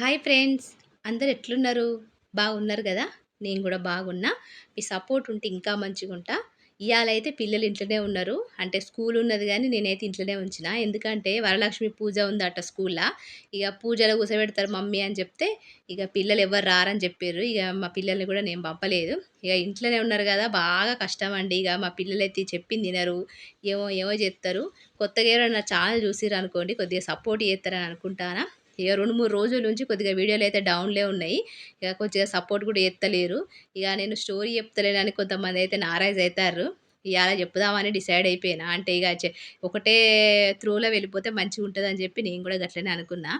Hi friends. అందరు ఎట్లున్నారు? బాగున్నారు కదా? నేను కూడా బాగున్నా. మీ సపోర్ట్ ఉంటే ఇంకా మంచిగా ఉంటా ఇవాళ అయితే పిల్లలు ఇంట్లోనే ఉన్నారు. అంటే స్కూల్ ఉన్నది కానీ నేనైతే ఇంట్లోనే ఉంచిన. ఎందుకంటే వరలక్ష్మి పూజ ఉందట స్కూల్లో ఇక పూజలో కూర్చోబెడతారు మమ్మీ అని చెప్తే ఇక పిల్లలు ఎవరు రారని చెప్పారు ఇక మా పిల్లల్ని కూడా నేను పంపలేదు. ఇక ఇంట్లోనే ఉన్నారు కదా? బాగా కష్టం అండి. ఇక మా పిల్లలు అయితే చెప్పింది తినరు ఏమో ఏమో చెప్తారు కొత్తగా ఎవరైనా ఛానల్ చూసిరు అనుకోండి కొద్దిగా సపోర్ట్ చేస్తారని అనుకుంటానా? ఇక రెండు మూడు రోజుల నుంచి కొద్దిగా వీడియోలు అయితే డౌన్లే ఉన్నాయి. ఇక కొద్దిగా సపోర్ట్ కూడా ఎత్తలేరు ఇక నేను స్టోరీ చెప్తలేనని కొంతమంది అయితే నారాజ్ అవుతారు. ఇవాళ చెప్పుదామని డిసైడ్ అయిపోయినా. అంటే ఇక ఒకటే త్రూలో వెళ్ళిపోతే మంచిగా ఉంటుంది అని చెప్పి నేను కూడా గట్లనే అనుకున్నా.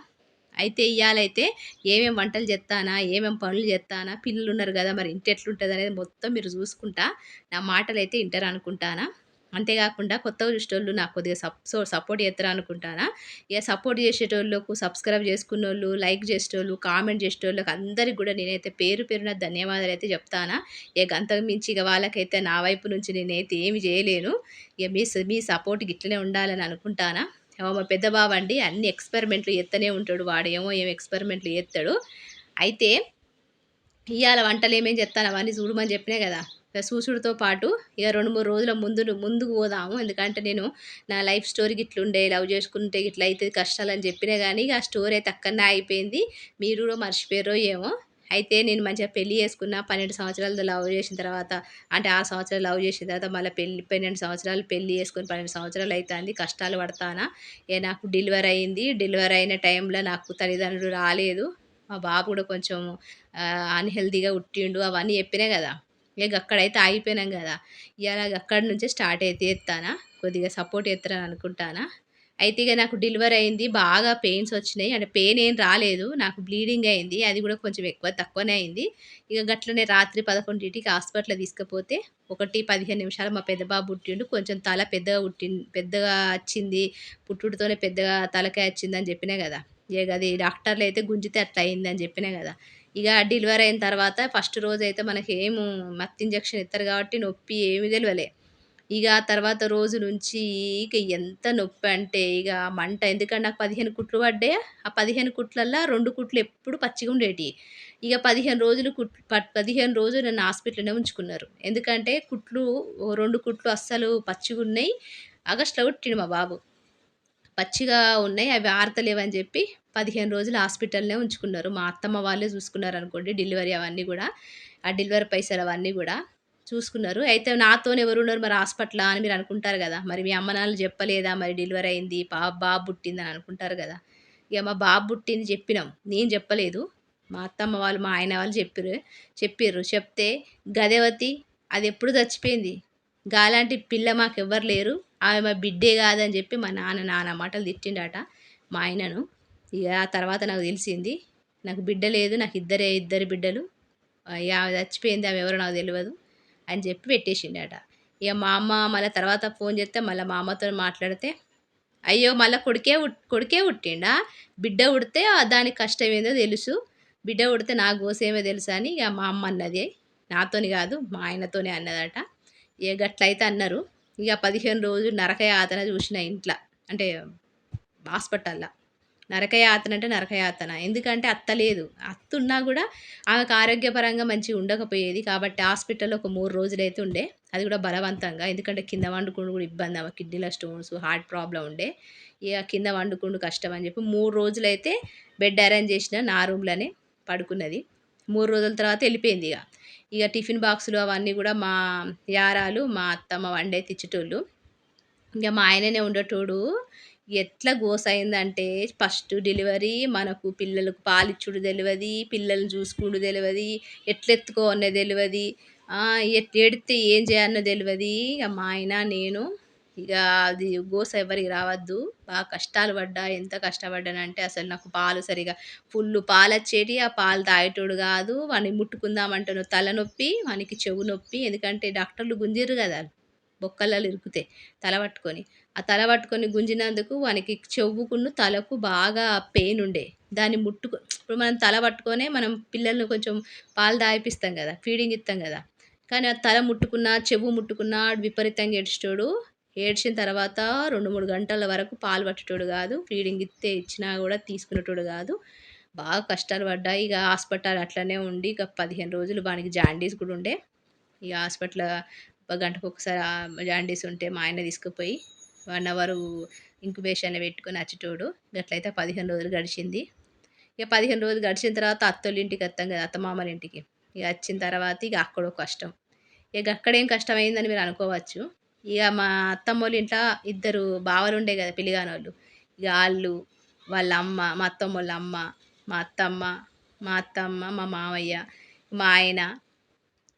అయితే ఇవాళైతే ఏమేమి వంటలు చేస్తానా ఏమేమి పనులు చేస్తానా పిల్లలు ఉన్నారు కదా మరి ఇంటి ఎట్లుంటుంది అనేది మొత్తం మీరు చూసుకుంటా నా మాటలు అయితే ఇంటర్ అనుకుంటానా? అంతేకాకుండా కొత్తగా చూసేటోళ్ళు నాకు కొద్దిగా సప్ సో సపోర్ట్ చేస్తారు అనుకుంటానా? ఇక సపోర్ట్ చేసేటోళ్ళకు సబ్స్క్రైబ్ చేసుకున్నోళ్ళు లైక్ చేసేటోళ్ళు కామెంట్ చేసేటోళ్ళకి అందరికి కూడా నేనైతే పేరు పేరున ధన్యవాదాలు అయితే చెప్తానా? ఇక అంతకు మించి ఇక వాళ్ళకైతే నా వైపు నుంచి నేనైతే ఏమి చేయలేను. ఇక మీ మీ సపోర్ట్ ఇట్లనే ఉండాలని అనుకుంటానా? మా పెద్ద బాబు అండి అన్ని ఎక్స్పెరిమెంట్లు ఎత్తనే ఉంటాడు వాడు ఏమో ఏం ఎక్స్పెరిమెంట్లు ఎత్తాడు అయితే ఇవాళ వంటలు ఏమేమి చెప్తాను అవన్నీ చూడమని చెప్పినా కదా. చూసుడుతో పాటు ఇక రెండు మూడు రోజుల ముందు ముందుకు పోదాము. ఎందుకంటే నేను నా లైఫ్ స్టోరీకి ఇట్లుండే లవ్ చేసుకుంటే ఇట్లా అవుతుంది కష్టాలు అని చెప్పినా కానీ ఆ స్టోరీ అయితే అక్కడనే అయిపోయింది మీరు మర్చిపోయారో ఏమో. అయితే నేను మంచిగా పెళ్ళి చేసుకున్న పన్నెండు సంవత్సరాలతో లవ్ చేసిన తర్వాత అంటే ఆ సంవత్సరాలు లవ్ చేసిన తర్వాత మళ్ళీ పెళ్ళి పన్నెండు సంవత్సరాలు పెళ్ళి చేసుకుని పన్నెండు సంవత్సరాలు అవుతుంది కష్టాలు పడతానా. ఏ నాకు డెలివరీ అయింది. డెలివరీ అయిన టైంలో నాకు తల్లిదండ్రులు రాలేదు. మా బాబు కూడా కొంచెం అన్హెల్దీగా పుట్టిండు అవన్నీ చెప్పినా కదా. ఇక అక్కడైతే ఆగిపోయినాం కదా. ఇవాళ అక్కడి నుంచే స్టార్ట్ అయితే ఎత్తానా కొద్దిగా సపోర్ట్ ఎత్తారని అనుకుంటానా. అయితే ఇక నాకు డెలివరీ అయింది బాగా పెయిన్స్ వచ్చినాయి. అంటే పెయిన్ ఏం రాలేదు నాకు బ్లీడింగ్ అయింది అది కూడా కొంచెం ఎక్కువ తక్కువనే అయింది. ఇక గట్లనే రాత్రి పదకొండింటికి హాస్పిటల్ తీసుకుపోతే ఒకటి పదిహేను నిమిషాలు మా పెద్ద బాబు పుట్టిండు కొంచెం తల పెద్దగా పుట్టి పెద్దగా వచ్చింది పుట్టుడితోనే పెద్దగా తలకాయ వచ్చిందని చెప్పినా కదా. ఇక అది డాక్టర్లు అయితే గుంజితే అట్లా అయిందని చెప్పినా కదా. ఇక డెలివరీ అయిన తర్వాత ఫస్ట్ రోజు అయితే మనకి ఏము మత్తు ఇంజక్షన్ ఇస్తారు కాబట్టి నొప్పి ఏమి తెలియలే ఇక తర్వాత రోజు నుంచి ఇక ఎంత నొప్పి అంటే ఇక మంట ఎందుకంటే నాకు పదిహేను కుట్లు పడ్డాయి? ఆ పదిహేను కుట్లల్లో రెండు కుట్లు ఎప్పుడు పచ్చిగా ఉండేటి. ఇక పదిహేను రోజులు కుట్ పదిహేను రోజులు నన్ను హాస్పిటల్లోనే ఉంచుకున్నారు. ఎందుకంటే కుట్లు రెండు కుట్లు అస్సలు పచ్చిగా ఉన్నాయి. ఆగస్టులో పుట్టిండు మా బాబు. పచ్చిగా ఉన్నాయి అవి ఆరతలేవని చెప్పి పదిహేను రోజులు హాస్పిటల్నే ఉంచుకున్నారు. మా అత్తమ్మ వాళ్ళే చూసుకున్నారు అనుకోండి డెలివరీ అవన్నీ కూడా ఆ డెలివరీ పైసలు అవన్నీ కూడా చూసుకున్నారు. అయితే నాతో ఎవరు ఉన్నారు మరి హాస్పిటల్ అని మీరు అనుకుంటారు కదా. మరి మీ అమ్మ నాన్న చెప్పలేదా? మరి డెలివరీ అయింది బా బాబు పుట్టింది అని అనుకుంటారు కదా. ఇక మా బాబు పుట్టింది చెప్పినాం. నేను చెప్పలేదు. మా అత్తమ్మ వాళ్ళు మా ఆయన వాళ్ళు చెప్పారు చెప్పారు చెప్తే గదేవతి అది ఎప్పుడు చచ్చిపోయింది? గాలాంటి పిల్ల మాకు ఎవ్వరు లేరు. ఆమె మా బిడ్డే కాదని చెప్పి మా నాన్న నాన్న మాటలు తిట్టిండట మా ఆయనను. ఇక ఆ తర్వాత నాకు తెలిసింది నాకు బిడ్డ లేదు నాకు ఇద్దరే ఇద్దరు బిడ్డలు. ఇక ఆమె చచ్చిపోయింది ఆమె ఎవరో నాకు తెలియదు అని చెప్పి పెట్టేసిండట. ఇక మా అమ్మ మళ్ళీ తర్వాత ఫోన్ చేస్తే మళ్ళీ మా అమ్మతో మాట్లాడితే అయ్యో మళ్ళీ కొడుకే కొడుకే పుట్టిండా? బిడ్డ ఉడితే దానికి కష్టం ఏందో తెలుసు. బిడ్డ ఉడితే నా గోసేమో తెలుసు అని ఇక మా అమ్మ అన్నది. నాతోని కాదు మా ఆయనతోనే అన్నదట. ఇక గట్లయితే అన్నారు. ఇక పదిహేను రోజులు నరకయాతన చూసిన ఇంట్లో అంటే హాస్పిటల్లో. నరకయాతన అంటే నరకయాతన. ఎందుకంటే అత్త లేదు. అత్త ఉన్నా కూడా ఆమెకు ఆరోగ్యపరంగా మంచిగా ఉండకపోయేది. కాబట్టి హాస్పిటల్లో ఒక మూడు రోజులు అయితే ఉండే. అది కూడా బలవంతంగా. ఎందుకంటే కింద వండుకుండు కూడా ఇబ్బంది ఆమె కిడ్నీల స్టోన్స్ హార్ట్ ప్రాబ్లం ఉండే. ఇక కింద వండుకుండు కష్టం అని చెప్పి మూడు రోజులైతే బెడ్ అరేంజ్ చేసిన నా రూమ్లోనే పడుకున్నది. మూడు రోజుల తర్వాత వెళ్ళిపోయింది ఇక. ఇక టిఫిన్ బాక్సులు అవన్నీ కూడా మా యారాలు మా అత్తమ్మ వండే తెచ్చేటోళ్ళు. ఇక మా ఆయననే ఉండేటోడు. ఎట్లా గోస అయిందంటే ఫస్ట్ డెలివరీ మనకు పిల్లలకు పాలిచ్చుడు తెలియదు పిల్లల్ని చూసుకుడు తెలియదు ఎట్లా తెలియదు ఎడితే ఏం చేయాలన్నో తెలియదు ఇక మా ఆయన నేను ఇక అది గోస ఎవరికి రావద్దు. బాగా కష్టాలు పడ్డా ఎంత కష్టపడ్డానంటే అసలు నాకు పాలు సరిగా ఫుల్ పాలు వచ్చేటి ఆ పాలు తాగేటోడు కాదు. వాడిని ముట్టుకుందామంటే తలనొప్పి వానికి చెవు నొప్పి. ఎందుకంటే డాక్టర్లు గుంజిరు కదా బొక్కలలో ఇరుకుతే తల పట్టుకొని. ఆ తల పట్టుకొని గుంజినందుకు వానికి చెవుకును తలకు బాగా పెయిన్ ఉండే. దాన్ని ముట్టుకు ఇప్పుడు మనం తల పట్టుకొనే మనం పిల్లల్ని కొంచెం పాలు తాగిపిస్తాం కదా ఫీడింగ్ ఇస్తాం కదా. కానీ ఆ తల ముట్టుకున్న చెవు ముట్టుకున్న విపరీతంగా ఏడ్చేటోడు ఏడ్చిన తర్వాత రెండు మూడు గంటల వరకు పాలు పట్టేటోడు కాదు ఫీడింగ్ ఇస్తే ఇచ్చినా కూడా తీసుకునేటోడు కాదు. బాగా కష్టాలు పడ్డాయి ఇక హాస్పిటల్ అట్లనే ఉండి ఇక 15 రోజులు వానికి జాండీస్ కూడా ఉండే. ఇక హాస్పిటల్ ఒక గంటకొకసారి జాండీస్ ఉంటే మా ఆయన తీసుకుపోయి వన్ అవరు ఇంక్యుబేషన్ పెట్టుకొని అచ్చేటోడు. గట్లయితే 15 రోజులు గడిచింది. ఇక 15 రోజులు గడిచిన తర్వాత అత్తోళ్ళింటికి వస్తాం కదా! అత్తమామల ఇంటికి. ఇక వచ్చిన తర్వాత ఇక అక్కడో కష్టం. ఇక అక్కడేం కష్టమైందని మీరు అనుకోవచ్చు. ఇక మా అత్తమ్మోళ్ళ ఇంట్లో ఇద్దరు బావలు ఉండే కదా! పెళ్ళిగానోళ్ళు. ఇక వాళ్ళు వాళ్ళ అమ్మ, మా అత్తమ్మోళ్ళ అమ్మ, మా అత్తమ్మ, మా అత్తమ్మ, మా మామయ్య, మా ఆయన,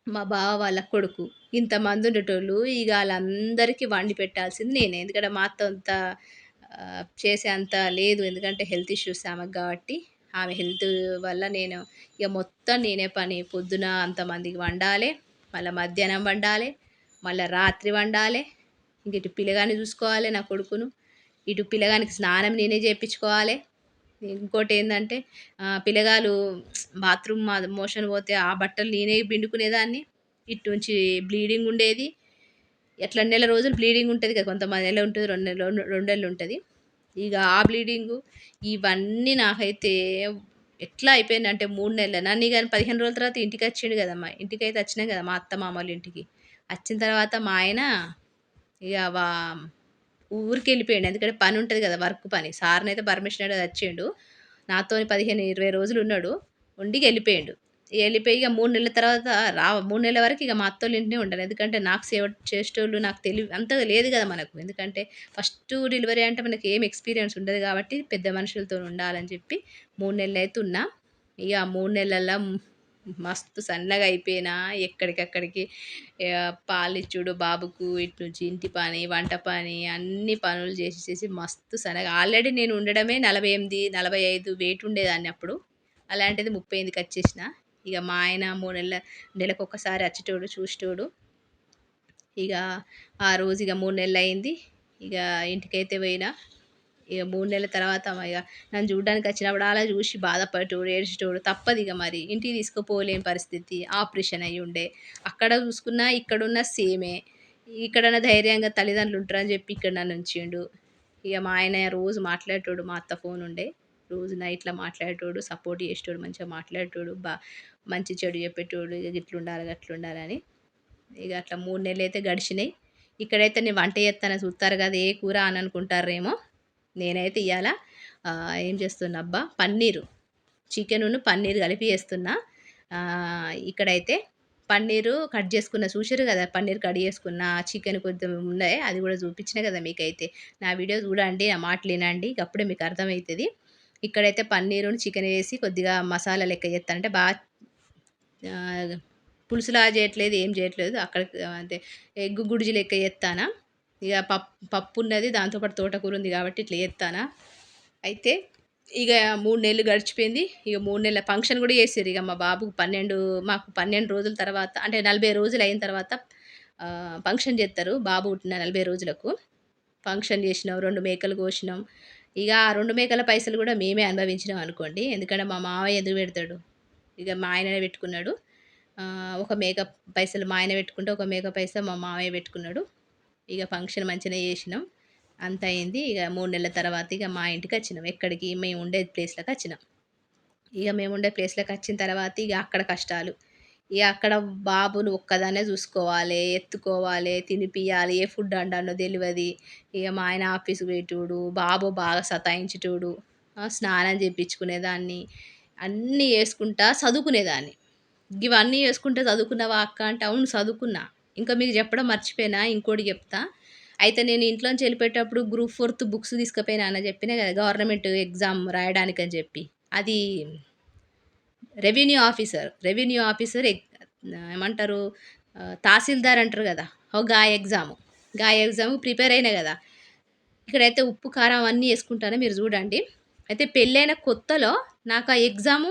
మా బావ వాళ్ళ కొడుకు ఇంతమంది ఉండేటోళ్ళు. ఇక వాళ్ళందరికీ వండి పెట్టాల్సింది నేనే. ఎందుకంటే మా అత్త అంత చేసే అంత లేదు. ఎందుకంటే హెల్త్ ఇష్యూస్ ఆమెకు కాబట్టి. ఆమె హెల్త్ వల్ల నేను ఇక మొత్తం నేనే పని. పొద్దున అంతమందికి వండాలే. మళ్ళా మధ్యాహ్నం వండాలే. మళ్ళా రాత్రి వండాలే. ఇంక ఇటు పిల్లగాని చూసుకోవాలే నా కొడుకును. ఇటు పిల్లగానికి స్నానం నేనే చేయించుకోవాలి ఇంకోటి ఏంటంటే పిల్లగాలు బాత్రూమ్ మోషన్ పోతే ఆ బట్టలు నేనే పిండుకునేదాన్ని. ఇటు నుంచి బ్లీడింగ్ ఉండేది. ఎట్లా నెల రోజులు బ్లీడింగ్ ఉంటుంది కదా! కొంతమంది నెల ఉంటుంది రెండు నెలలు రెండు నెలలు ఉంటుంది ఇక ఆ బ్లీడింగు ఇవన్నీ నాకైతే ఎట్లా అయిపోయింది అంటే మూడు నెలలు నన్ను ఇక పదిహేను రోజుల తర్వాత ఇంటికి వచ్చిండు కదమ్మా! ఇంటికైతే వచ్చినాం కదా! మా అత్త మామూలు ఇంటికి. వచ్చిన తర్వాత మా ఆయన ఇగ ఊరికి వెళ్ళిపోయాడు ఎందుకంటే పని ఉంటుంది కదా! వర్క్ పని. సార్‌నైతే పర్మిషన్ అది వచ్చిండు. నాతోని 15, 20 రోజులు ఉన్నాడు. ఉండి ఇగ ఎళ్ళిపోయిండు. ఎళ్ళిపోయి ఇగ 3 నెలల తర్వాత రా మూడు నెలల వరకు ఇక మా అత్తోళ్ళు ఇంటినే ఉండాలి ఎందుకంటే నాకు సేవ చేసేటోళ్ళు నాకు తెలివి అంతగా లేదు కదా మనకు. ఎందుకంటే ఫస్ట్ డెలివరీ అంటే మనకి ఏం ఎక్స్‌పీరియన్స్ ఉండదు కాబట్టి పెద్ద మనుషులతో ఉండాలని చెప్పి మూడు నెలలు అయితే ఉన్నా. ఇక మూడు నెలల్లో మస్తు సన్నగా అయిపోయినా. ఎక్కడికక్కడికి పాలిచ్చుడు బాబుకు, ఇటు నుంచి ఇంటి పని, వంట పని అన్ని పనులు చేసి చేసి మస్తు సన్నగా ఆల్రెడీ నేను ఉండడమే 48, 45 వెయిట్ ఉండేదాన్ని అప్పుడు. అలాంటిది 38కి వచ్చేసిన. ఇక మా ఆయన మూడు నెలల నెలకొకసారి వచ్చేటోడు చూసేటోడు. ఇక ఆ రోజు ఇక మూడు నెలలు అయింది ఇక ఇంటికైతే పోయినా. ఇక మూడు నెలల తర్వాత ఇక నన్ను చూడడానికి వచ్చినప్పుడు అలా చూసి బాధపడేటోడు, ఏడ్చేటోడు. తప్పదిగ మరి. ఇంటికి తీసుకుపోలేని పరిస్థితి. ఆపరేషన్ అయ్యుండే. అక్కడ చూసుకున్నా, ఇక్కడున్న సేమే. ఇక్కడన్నా ధైర్యంగా తల్లిదండ్రులు ఉంటారని చెప్పి ఇక్కడ నన్ను ఉంచిండు. ఇక మా ఆయన రోజు మాట్లాడేటోడు. మా అత్త ఫోన్ ఉండే. రోజు నైట్‌లో మాట్లాడేటోడు. సపోర్ట్ చేసేటోడు. మంచిగా మాట్లాడేటోడు. బా మంచి చెడు చెప్పేటోడు. ఇక ఇట్లుండాలి అట్లుండాలని ఇక అట్లా మూడు నెలలు అయితే గడిచినాయి. ఇక్కడైతే నేను వంట చేత్తాను చూస్తారు కదా! ఏ కూర అని అనుకుంటారేమో నేనైతే ఇవాళ ఏం చేస్తున్నా అబ్బా పన్నీరు. చికెనును, పన్నీర్ కలిపి వేస్తున్నా ఇక్కడైతే పన్నీరు కట్ చేసుకున్న చూసారు కదా! పన్నీర్ కట్ చేసుకున్న. చికెన్ కొంచెం ఉన్నాయి. అది కూడా చూపించిన కదా మీకైతే. నా వీడియో చూడండి. నా మాటలు వినండి అప్పుడే మీకు అర్థమవుతుంది ఇక్కడైతే పన్నీరును, చికెన్ వేసి కొద్దిగా మసాలా లెక్క చేస్తానంటే అంటే పులుసులా చేయట్లేదు. ఏం చేయట్లేదు. అక్కడ అంటే ఎగ్ గుడిజి లెక్క చేస్తానా ఇక పప్పు పప్పున్నది. దాంతో పాటు తోటకూర ఉంది కాబట్టి ఇట్లా చేస్తానా అయితే ఇక మూడు నెలలు గడిచిపోయింది. ఇక మూడు నెలల ఫంక్షన్ కూడా చేసారు ఇక మా బాబుకు 12 మాకు 12 రోజుల తర్వాత అంటే 40 రోజులు అయిన తర్వాత ఫంక్షన్ చేస్తారు బాబు పుట్టిన 40 రోజులకు. ఫంక్షన్ చేసినాం. రెండు మేకలు కోసినాం. ఇక ఆ రెండు మేకల పైసలు కూడా మేమే అనుభవించినాం అనుకోండి. ఎందుకంటే మా మామయ్య ఎందుకు పెడతాడు. ఇక మా ఆయననే పెట్టుకున్నాడు. ఒక మేక పైసలు మా ఆయన పెట్టుకుంటే, ఒక మేక పైస మా మామయ్య పెట్టుకున్నాడు. ఇక ఫంక్షన్ మంచిగానే చేసినాం. అంత అయింది. ఇక మూడు నెలల తర్వాత ఇక మా ఇంటికి వచ్చినాం ఎక్కడికి మేము ఉండే ప్లేస్‌లోకి వచ్చినాం. ఇక మేము ఉండే ప్లేస్‌లోకి వచ్చిన తర్వాత ఇక అక్కడ కష్టాలు. ఇక అక్కడ బాబును ఒక్కదానే చూసుకోవాలి ఎత్తుకోవాలే, తినిపియాలి. ఏ ఫుడ్ అండానో తెలియదు ఇక మా ఆయన ఆఫీస్‌కి పోయేటోడు. బాబు బాగా సతాయించేటోడు. స్నానం చేయించుకునేదాన్ని అన్నీ చేసుకుంటా చదువుకునేదాన్ని. ఇవన్నీ వేసుకుంటే చదువుకున్నావా అక్క అంటే, అవును చదువుకున్నా. ఇంకా మీకు చెప్పడం మర్చిపోయినా. ఇంకోటి చెప్తా. అయితే నేను ఇంట్లోంచి వెళ్ళిపోయేటప్పుడు గ్రూప్ ఫోర్త్ బుక్స్ తీసుకుపోయినా అని చెప్పినా కదా! గవర్నమెంట్ ఎగ్జామ్ రాయడానికని చెప్పి. అది రెవెన్యూ ఆఫీసర్. రెవెన్యూ ఆఫీసర్ ఏమంటారు తహసీల్దార్ అంటారు కదా! ఓ గా ఎగ్జాము. గా ఎగ్జామ్ ప్రిపేర్ అయినా కదా! ఇక్కడైతే ఉప్పు, కారం అవన్నీ వేసుకుంటాను మీరు చూడండి. అయితే పెళ్ళైన కొత్తలో నాకు ఆ ఎగ్జాము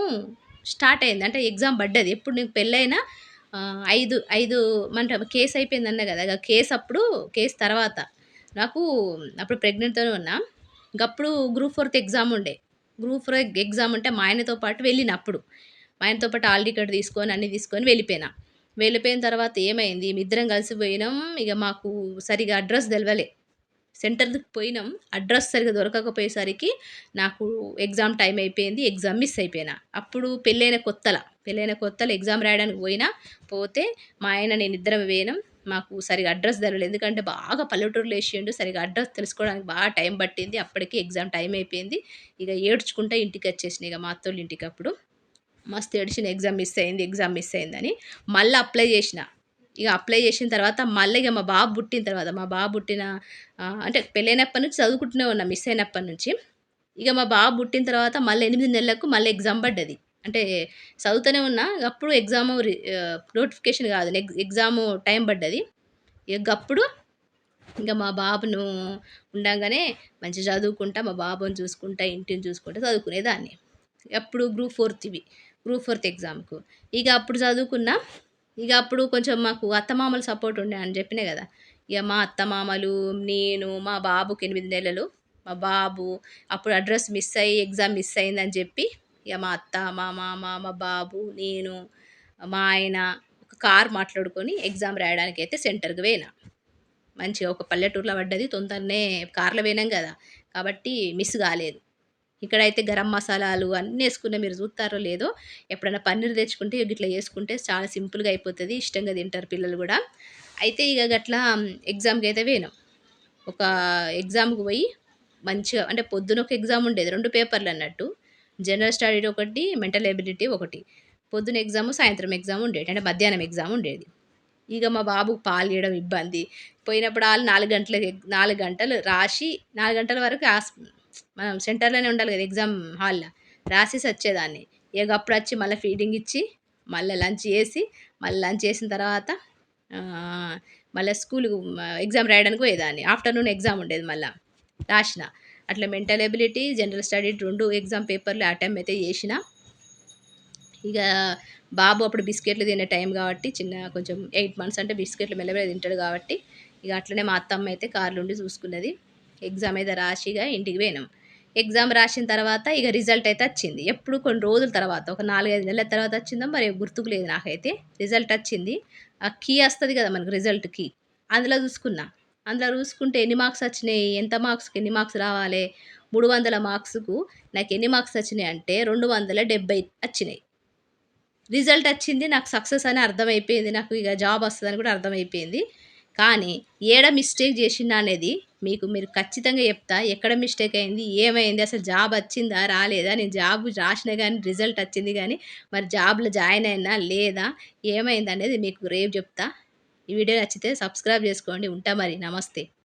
స్టార్ట్ అయింది. అంటే ఎగ్జామ్ పడ్డది. ఎప్పుడు నీకు పెళ్ళైనా ఆహ్, 5, 5 మంట కేస్ అన్న కదా! కేసు కేస్ అప్పుడు కేస్ తర్వాత నాకు అప్పుడు ప్రెగ్నెంట్‌తోనే ఉన్నా. ఇంకప్పుడు గ్రూప్ ఫోర్త్ ఎగ్జామ్ ఉండే. గ్రూప్ ఫోర్ ఎగ్జామ్ ఉంటే మా ఆయనతో పాటు వెళ్ళిన అప్పుడు. మా ఆయనతో పాటు ఆల్ టికెట్ తీసుకొని అన్నీ తీసుకొని వెళ్ళిపోయినా. వెళ్ళిపోయిన తర్వాత ఏమైంది ఇద్దరం కలిసి పోయినాం. ఇక మాకు సరిగ్గా అడ్రస్ తెలవలే. సెంటర్‌కి పోయినాం. అడ్రస్ సరిగ్గా దొరకకపోయేసరికి నాకు ఎగ్జామ్ టైం అయిపోయింది. ఎగ్జామ్ మిస్ అయిపోయినా. అప్పుడు పెళ్ళైన కొత్తలా పెళ్ళైన కొత్తలు ఎగ్జామ్ రాయడానికి పోయినా. పోతే మా ఆయన నేను ఇద్దరం పోయినాం. మాకు సరిగా అడ్రస్ తెలియలేదు ఎందుకంటే బాగా పల్లెటూరులో వేసిండు సరిగా అడ్రస్ తెలుసుకోవడానికి బాగా టైం పట్టింది. అప్పటికి ఎగ్జామ్ టైం అయిపోయింది. ఇక ఏడ్చుకుంటా వచ్చేసినాయి ఇక మా అత్తోళ్ళ ఇంటికి అప్పుడు. మస్తు ఏడిచిన ఎగ్జామ్ మిస్ అయింది, ఎగ్జామ్ మిస్ అయిందని. మళ్ళీ అప్లై చేసిన. ఇక అప్లై చేసిన తర్వాత మళ్ళీ ఇక మా బాబు పుట్టిన తర్వాత మా బాబు పుట్టిన అంటే పెళ్ళైనప్పటి నుంచి చదువుకుంటూనే ఉన్నా మిస్ అయినప్పటి నుంచి. ఇక మా బాబు పుట్టిన తర్వాత మళ్ళీ ఎనిమిది నెలలకు మళ్ళీ ఎగ్జామ్ పడ్డది. అంటే చదువుతూనే ఉన్నా. అప్పుడు ఎగ్జాము నోటిఫికేషన్ కాదు. నెగ్ ఎగ్జాము టైం పడ్డది. ఇక అప్పుడు ఇంక మా బాబును ఉండగానే మంచిగా చదువుకుంటా, మా బాబుని చూసుకుంటా, ఇంటిని చూసుకుంటా చదువుకునేదాన్ని. అప్పుడు గ్రూప్ ఫోర్త్ ఇవి గ్రూప్ ఫోర్త్ ఎగ్జామ్‌కు. ఇక అప్పుడు చదువుకున్నా. ఇక అప్పుడు కొంచెం మాకు అత్తమామల సపోర్ట్ ఉండే అని చెప్పినా కదా! ఇక మా అత్తమామలు, నేను, మా బాబుకి ఎనిమిది నెలలు. మా బాబు అప్పుడు అడ్రస్ మిస్ అయ్యి ఎగ్జామ్ మిస్ అయిందని చెప్పి ఇక మా అత్త, మా మామ, మా బాబు, నేను, మా ఆయన ఒక కార్ మాట్లాడుకొని ఎగ్జామ్ రాయడానికి అయితే సెంటర్‌కి పోయినా. మంచిగా ఒక పల్లెటూరులో పడ్డది. తొందరనే కార్‌లో పోయినాం కదా! కాబట్టి మిస్ కాలేదు. ఇక్కడైతే గరం మసాలాలు అన్నీ ఏసుకున్నా. మీరు చూత్తారో లేదో ఎప్పుడైనా పన్నీర్ తెచ్చుకుంటే ఇట్లా చేసుకుంటే చాలా సింపుల్‌గా అయిపోతుంది ఇష్టంగా తింటారు పిల్లలు కూడా. అయితే ఇక గట్లా ఎగ్జామ్కి అయితే పోయినాం. ఒక ఎగ్జామ్‌కి పోయి మంచిగా అంటే పొద్దున ఒక ఎగ్జామ్ ఉండేది. రెండు పేపర్లు అన్నట్టు. జనరల్ స్టడీ ఒకటి, మెంటల్ ఎబిలిటీ ఒకటి. పొద్దున ఎగ్జామ్ సాయంత్రం ఎగ్జామ్ ఉండేది అంటే మధ్యాహ్నం ఎగ్జామ్ ఉండేది. ఇక మా బాబుకి పాలు ఇవ్వడం ఇబ్బంది. పోయినప్పుడు వాళ్ళు నాలుగు గంటలకి నాలుగు గంటలు రాసి నాలుగు గంటల వరకు మనం సెంటర్‌లోనే ఉండాలి కదా! ఎగ్జామ్ హాల్లో రాసేసి వచ్చేదాన్ని. ఇక వచ్చి మళ్ళీ ఫీడింగ్ ఇచ్చి, మళ్ళీ లంచ్ చేసి, మళ్ళీ లంచ్ చేసిన తర్వాత మళ్ళీ స్కూల్ ఎగ్జామ్ రాయడానికి పోయేదాన్ని. ఆఫ్టర్‌నూన్ ఎగ్జామ్ ఉండేది మళ్ళీ రాసిన. అట్లా మెంటల్ ఎబిలిటీ, జనరల్ స్టడీ రెండు ఎగ్జామ్ పేపర్లు అటెంప్ట్ అయితే చేసిన. ఇక బాబు అప్పుడు బిస్కెట్‌లు తినే టైం కాబట్టి చిన్న కొంచెం ఎయిట్ మంత్స్ అంటే బిస్కెట్‌లు మెల్లమెల్ల తింటాడు కాబట్టి ఇక అట్లనే మా అత్తమ్మ అయితే కార్లు ఉండి చూసుకున్నది. ఎగ్జామ్ అయితే రాసి ఇక ఇంటికి పోయినాం. ఎగ్జామ్ రాసిన తర్వాత ఇక రిజల్ట్ అయితే వచ్చింది. ఎప్పుడు కొన్ని రోజుల తర్వాత ఒక 4, 5 నెలల తర్వాత వచ్చిందో మరి గుర్తుకు లేదు నాకైతే. రిజల్ట్ వచ్చింది. ఆ కీ వస్తుంది కదా! మనకు రిజల్ట్ కీ. అందులో చూసుకున్నా. అందులో చూసుకుంటే ఎన్ని మార్క్స్ వచ్చినాయి, ఎంత మార్క్స్‌కి ఎన్ని మార్క్స్ రావాలే, 300 మార్క్స్‌కు నాకు ఎన్ని మార్క్స్ వచ్చినాయి అంటే 270 వచ్చినాయి. రిజల్ట్ వచ్చింది. నాకు సక్సెస్ అని అర్థమైపోయింది. నాకు ఇక జాబ్ వస్తుందని కూడా అర్థమైపోయింది. కానీ ఏడ మిస్టేక్ చేసినా అనేది మీకు మీరు ఖచ్చితంగా చెప్తా. ఎక్కడ మిస్టేక్ అయింది, ఏమైంది, అసలు జాబ్ వచ్చిందా, రాలేదా, నేను జాబ్ రాసినా కానీ రిజల్ట్ వచ్చింది కానీ మరి జాబ్‌లో జాయిన్ అయినా లేదా, ఏమైంది అనేది మీకు రేపు చెప్తా. ఈ వీడియో నచ్చితే సబ్స్క్రైబ్ చేసుకోండి. ఉంటా మరి. నమస్తే.